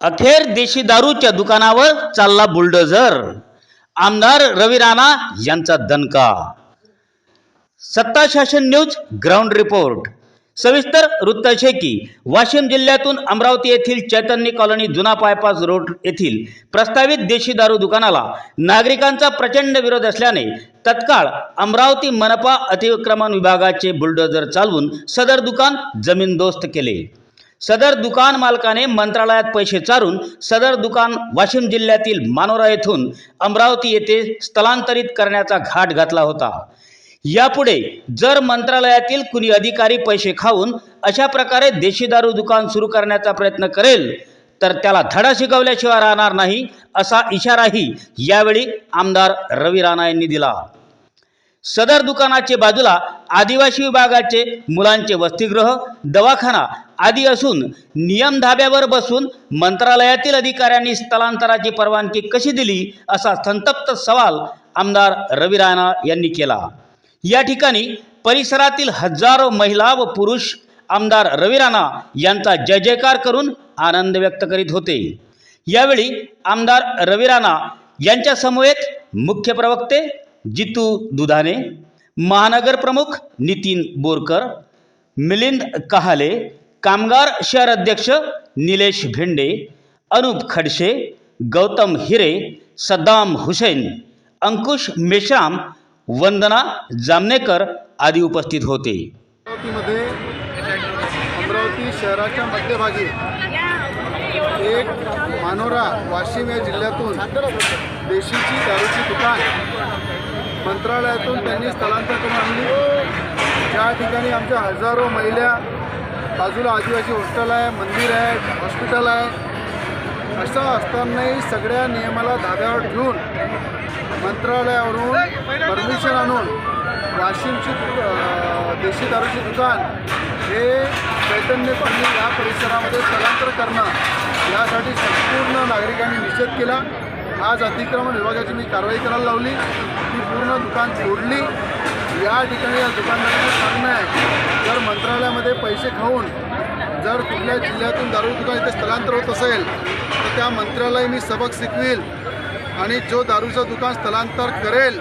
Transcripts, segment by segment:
अखेर देशी दारूच्या दुकानावर चालला बुलडोझर. आमदार रवी राणा यांचा दणका. सत्ता शासन न्यूज ग्राउंड रिपोर्ट. सविस्तर वृत्त असे की वाशिम जिल्ह्यातून अमरावती येथील चैतन्य कॉलनी जुना बायपास रोड येथील प्रस्तावित देशी दारू दुकानाला नागरिकांचा प्रचंड विरोध असल्याने तत्काळ अमरावती मनपा अतिक्रमण विभागाचे बुलडोझर चालवून सदर दुकान जमीनदोस्त केले. सदर दुकान मालकाने मंत्रालयात पैसे चारून सदर दुकान वाशिम जिल्ह्यातील मानोरा येथून अमरावती येथे स्थलांतरित करण्याचा घाट घातला होता. यापुढे जर मंत्रालयातील कुणी अधिकारी पैसे खाऊन अशा प्रकारे देशी दारू दुकान सुरू करण्याचा प्रयत्न करेल तर त्याला धडा शिकवल्याशिवाय राहणार नाही असा इशाराही यावेळी आमदार रवी राणा यांनी दिला. सदर दुकानाचे बाजूला आदिवासी विभागाचे मुलांचे वसतिगृह दवाखाना आदी असून नियम धाब्यावर बसून मंत्रालयातील अधिकाऱ्यांनी स्थलांतराची परवानगी कशी दिली असा संतप्त सवाल आमदार रवी राणा यांनी केला. या ठिकाणी परिसरातील हजारो महिला व पुरुष आमदार रवी राणा यांचा जय जयकार करून आनंद व्यक्त करीत होते. यावेळी आमदार रवी राणा यांच्या समवेत मुख्य प्रवक्ते जितू दुधाने महानगर प्रमुख नितीन बोरकर मिलिंद कहाले कामगार शहर अध्यक्ष निलेश भेंडे अनुप खडसे गौतम हिरे सद्दाम हुसेन अंकुश मेश्राम वंदना जामनेकर आदी उपस्थित होते. अमरावतीमध्ये अमरावती शहराच्या मध्यभागी एक मानोरा वाशिम या जिल्ह्यातून देशीची दारूची दुकान मंत्रालयातून त्यांनी स्थलांतर करून आणली. ज्या ठिकाणी आमच्या हजारो महिला बाजूला आदिवासी हॉस्टेल आहे मंदिर आहे हॉस्पिटल आहे. असं असतानाही सगळ्या नियमाला धाब्यावर ठेवून मंत्रालयावरून परमिशन आणून वाशिमची देशी दारूची दुकान हे चैतन्य या परिसरामध्ये स्थलांतर करणं यासाठी संपूर्ण नागरिकांनी निषेध केला. आज अतिक्रमण विभागाची मी कारवाई करायला लावली. ती पूर्ण दुकान तोडली. या ठिकाणी या दुकानदाराचं सांगणं आहे जर मंत्रालयामध्ये पैसे खाऊन जर कुठल्या जिल्ह्यातून दारू दुकान इथे स्थलांतर होत असेल तर त्या मंत्रालय मी सबक शिकवील आणि जो दारूचं दुकान स्थलांतर करेल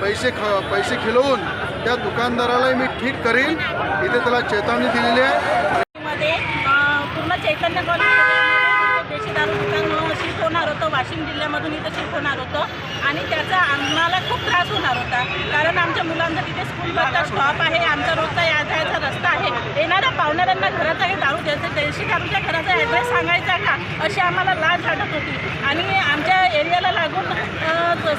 पैसे ख पैसे खिलवून त्या दुकानदारालाही मी ठीक करील इथे त्याला चेतावणी दिलेली आहे पूर्ण चैतन्य देशी दारू दुकान शिफ्ट होणार होतं वाशिम जिल्ह्यामधून इथं शिफ्ट होणार होतं आणि त्याचा आम्हाला खूप त्रास होणार होता कारण आमच्या मुलांचा तिथे स्कूल स्टॉप आहे आमचा रोजचा या जायचा रस्ता आहे. येणाऱ्या पाहुणाऱ्यांना घराचा हे दारू द्यायचं देशी दारूच्या घराचा ॲड्रेस सांगायचा का? अशी आम्हाला लाज वाटत होती. आणि आमच्या एरियाला लागून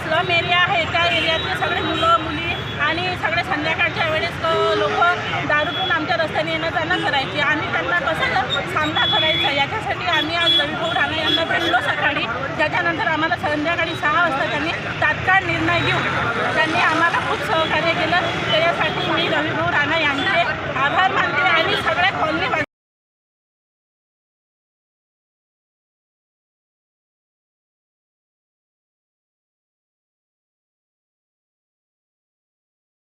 स्लम एरिया आहे त्या एरियातले सगळे मुलं मुली आणि सगळे संध्याकाळच्या वेळेस लोक दारूतून आमच्या रस्त्याने येणं जाणं करायची. आणि त्यांना कसं सामना करायचा? याच्यासाठी आम्ही आज रविभाऊ राणा यांना भेटलो. त्याच्यानंतर आम्हाला संध्याकाळी सहा वाजता त्यांनी तात्काळ निर्णय घेऊन त्यांनी आम्हाला खूप सहकार्य केलं. त्याच्यासाठी मी रविभाऊ राणा यांचे आभार